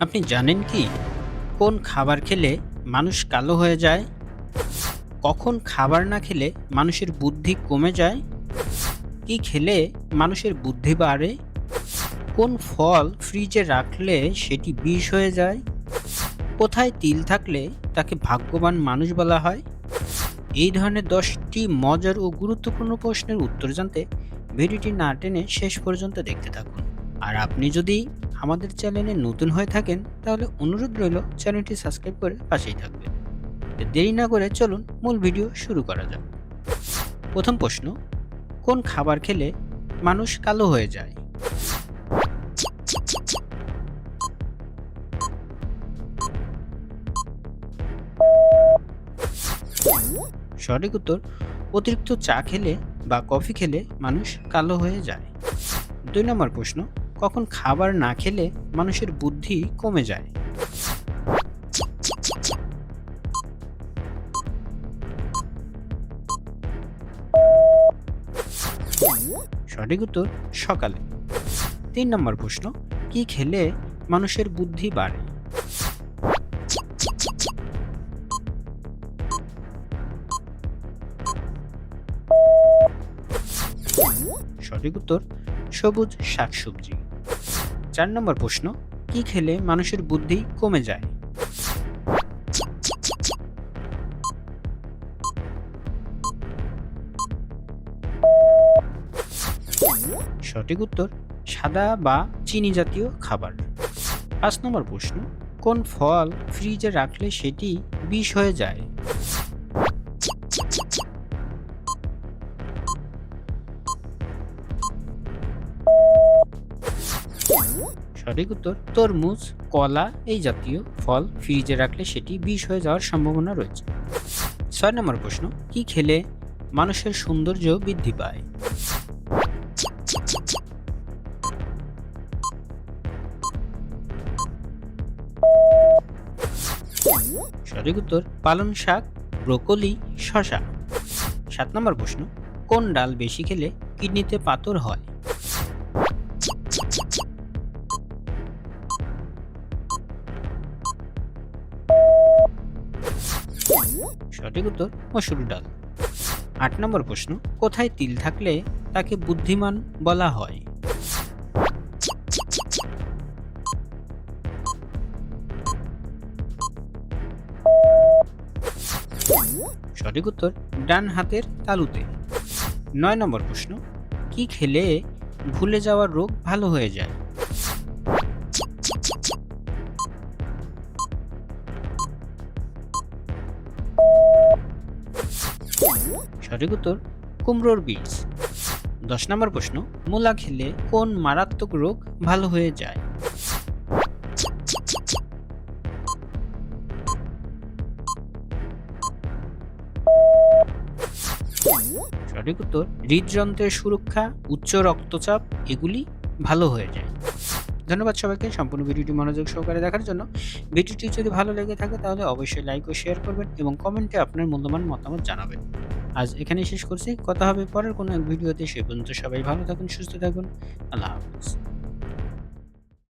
আপনি জানেন কি? কোন খাবার খেলে মানুষ কালো হয়ে যায়? কখন খাবার না খেলে মানুষের বুদ্ধি কমে যায়? কি খেলে মানুষের বুদ্ধি বাড়ে? কোন ফল ফ্রিজে রাখলে সেটি বিষ হয়ে যায়? কোথায় তিল থাকলে তাকে ভাগ্যবান মানুষ বলা হয়? এই ধরনের দশটি মজার ও গুরুত্বপূর্ণ প্রশ্নের উত্তর জানতে ভিডিওটি না টেনে শেষ পর্যন্ত দেখতে থাকুন। আর আপনি যদি আমাদের চ্যানেলে নতুন হয়ে থাকেন, তাহলে অনুরোধ রইল চ্যানেলটি সাবস্ক্রাইব করে পাশেই থাকবেন। দেরি না করে চলুন মূল ভিডিও শুরু করা যাক। প্রথম প্রশ্ন, কোন খাবার খেলে মানুষ কালো হয়ে যায়? সঠিক উত্তর, অতিরিক্ত চা খেলে বা কফি খেলে মানুষ কালো হয়ে যায়। দুই নম্বর প্রশ্ন কখন খাবার না খেলে মানুষের বুদ্ধি কমে যায়। সঠিক উত্তর, সকালে। তিন নম্বর প্রশ্ন, কি খেলে মানুষের বুদ্ধি বাড়ে? সঠিক উত্তর, সবুজ শাকসবজি। চার নম্বর প্রশ্ন, কি খেলে মানুষের বুদ্ধি কমে যায়? সঠিক উত্তর, সাদা বা চিনি জাতীয় খাবার। পাঁচ নম্বর প্রশ্ন, কোন ফল ফ্রিজে রাখলে সেটি বিষ হয়ে যায়? সঠিক উত্তর, তরমুজ, কলা, এই জাতীয় ফল ফ্রিজে রাখলে সেটি বিষ হয়ে যাওয়ার সম্ভাবনা রয়েছে। ছয় নম্বর প্রশ্ন, কি খেলে মানুষের সৌন্দর্য বৃদ্ধি পায়? সঠিক উত্তর, পালং শাক, ব্রোকলি শশা সাত নম্বর প্রশ্ন, কোন ডাল বেশি খেলে কিডনিতে পাথর হয়? সঠিক উত্তর মসুর ডাল। আট নম্বর প্রশ্ন, কোথায় তিল থাকলে তাকে বুদ্ধিমান বলা হয়? সঠিক উত্তর, ডান হাতের তালুতে। নয় নম্বর প্রশ্ন, কি খেলে ভুলে যাওয়ার রোগ ভালো হয়ে যায়? সঠিক উত্তর, কুমড়োর বীজ। দশ নম্বর প্রশ্ন, মূলা খেলে কোন মারাত্মক রোগ ভালো হয়ে যায়? সঠিক উত্তর, হৃদযন্ত্রের সুরক্ষা, উচ্চ রক্তচাপ, এগুলি ভালো হয়ে যায়। ধন্যবাদ সবাইকে সম্পূর্ণ ভিডিওটি মনোযোগ সহকারে দেখার জন্য। ভিডিওটি যদি ভালো লেগে থাকে তাহলে অবশ্যই লাইক ও শেয়ার করবেন এবং কমেন্টে আপনার মূল্যবান মতামত জানাবেন। আজ এখানেই শেষ করছি। কথা হবে পরের কোনো এক ভিডিওতে, সে পর্যন্ত সবাই ভালো থাকুন, সুস্থ থাকুন। আল্লাহ হাফিজ।